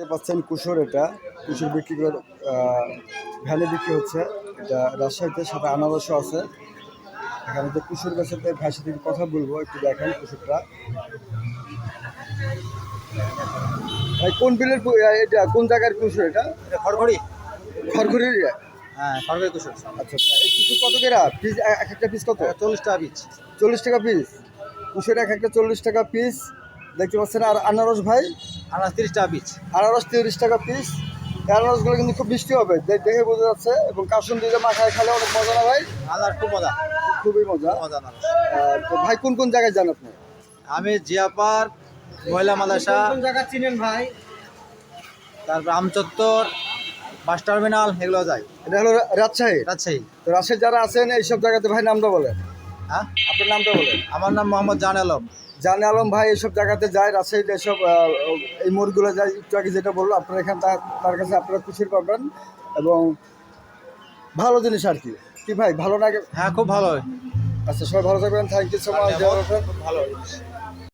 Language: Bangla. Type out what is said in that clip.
দেখতে পাচ্ছেন কুসুর এটা। কুসুর বিক্রি করে ভ্যানে বিক্রি হচ্ছে। এটা রাজশাহীতে সাথে আনারসও আছে। এখানে যে কুসুর গাছের ভাই সাথে কথা বলব একটু দেখেন কুসুরটা ভাই কোন বিলের এটা কোন জায়গার কুসুর এটা? খড়খড়ি। খড়খড়ির হ্যাঁ খড়খড়ি কুসুর আচ্ছা আচ্ছা। এই কুসুর কত কেরা? পিস এক একটা পিস কত? চল্লিশ টাকা পিস। চল্লিশ টাকা পিস। কুসুর এক একটা চল্লিশ টাকা পিস। দেখতে পাচ্ছেন আর আনারস ভাই? আর তিরিশ টাকা পিস আনারস তিরিশ টাকা পিস আনারসগুলো কিন্তু খুব মিষ্টি হবে দেখে বোঝা যাচ্ছে। এবং কাসুন দিয়ে মাখায় খেলে অনেক মজা না ভাই? আনার খুব মজা। খুবই মজা। মজা আহ, তো ভাই কোন কোন জায়গায় যান আপনি? আমি জিয়া পার্ক মহিলা মাদ্রাসা জায়গা চিনেন ভাই? তারপর আমচত্বর বাস টার্মিনাল এগুলো যায় এটা হলো রাজশাহী? রাজশাহী। তো রাজশাহী যারা আছেন এইসব জায়গাতে ভাই নামটা বলেন। হ্যাঁ? আপনার নামটা বলেন। আমার নাম মোহাম্মদ জান আলম। জান আলম ভাই এসব জায়গাতে যায় রাজশাহীতে এসব এই মোড়গুলো যায় একটু আগে যেটা বলল আপনারা এখান তার কাছে আপনারা খুশির পাবেন এবং ভালো জিনিস আর কি। কি ভাই ভালো লাগে হ্যাঁ খুব ভালো। আচ্ছা সবাই ভালো থাকবেন। থ্যাংক ইউ সো মাচ ভালো।